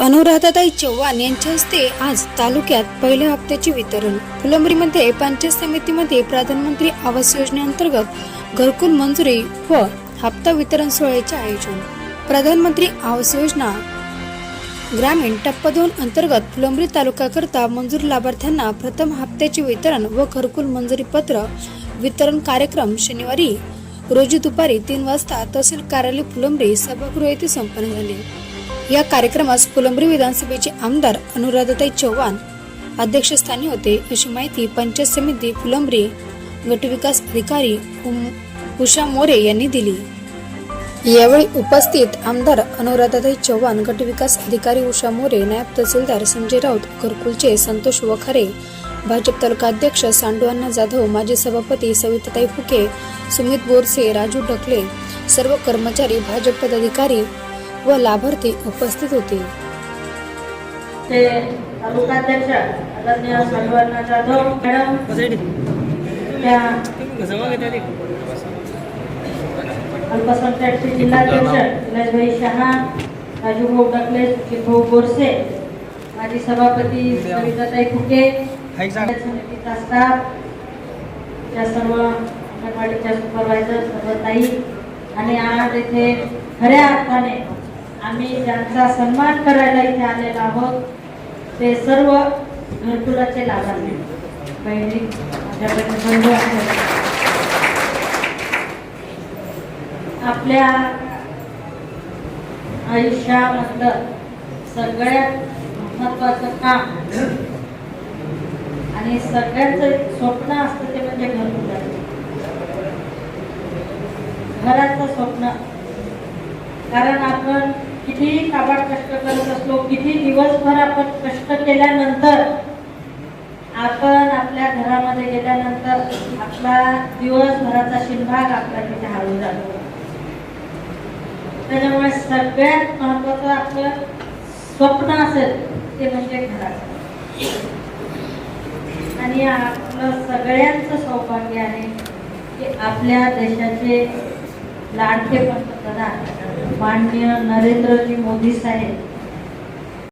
अनुराधाताई चव्हाण यांच्या हस्ते आज तालुक्यात पहिल्या हप्त्याचे वितरण. फुलंबरीमध्ये पंचायत समितीमध्ये प्रधानमंत्री आवास योजनेअंतर्गत घरकुल मंजुरी व हप्ता वितरण सोहळ्याचे आयोजन. प्रधानमंत्री आवास योजना ग्रामीण टप्पा दोन अंतर्गत फुलंबरी तालुक्याकरता मंजूर लाभार्थ्यांना प्रथम हप्त्याचे वितरण व घरकुल मंजुरी पत्र वितरण कार्यक्रम शनिवारी रोजी दुपारी तीन वाजता तहसील कार्यालय फुलंबरी सभागृह येथे संपन्न झाले. या कार्यक्रमास फुलंब्री विधानसभेचे आमदार अनुराधाताई चव्हाण अध्यक्षस्थानी होते. अशी माहिती पंचायत समिती फुलंब्री गटविकास अधिकारी उम- उषा मोरे यांनी दिली. यावेळी उपस्थित आमदार अनुराधाताई चव्हाण गटविकास अधिकारी उषा मोरे नायब तहसीलदार संजय राऊत घरकुलचे संतोष वखारे भाजप तालुका अध्यक्ष सांडुअण्णा जाधव माजी सभापती सविताताई फुके सुमित बोरसे राजू ढकले सर्व कर्मचारी भाजप पदाधिकारी व लाभार्थी उपस्थित होते ते तालुकाध्यक्ष आदरणीय साहेबांना जाधव मॅडम. त्या अल्पसंख्याकचे जिल्हाध्यक्ष दिनेशभाई शहा राजूभाऊ डकले सुचितभाऊ बोरसे माजी सभापती सविताताई फुके समितीचा स्टाफ या सर्व अंगणवाडीच्या सुपरवायझर सर्व ताई. आणि आज येथे खऱ्या अर्थाने आम्ही ज्यांचा सन्मान करायला इथे आलेलो आहोत. ते सर्व घरकुलाचे लाभार्थी. बहिणी माझ्याकडे बंधू आहेत. आपल्या आयुष्यामधलं सगळ्यात महत्वाचं काम आणि सगळ्यांचं स्वप्न असतं ते म्हणजे घरकुल. घराचं स्वप्न. कारण आपण किती काबाड कष्ट करत असलो किती दिवसभर आपण कष्ट केल्यानंतर आपण आपल्या घरामध्ये गेल्यानंतर आपला दिवसभराचा शिनभाग आपला तिथे हळू जातो. त्याच्यामुळे सगळ्यात महत्वाचं आपलं स्वप्न असेल ते म्हणजे घराचं आणि आपलं सगळ्यांचं सौभाग्य आहे की आपल्या देशाचे लाडके पंतप्रधान माननीय नरेंद्रजी मोदी साहेब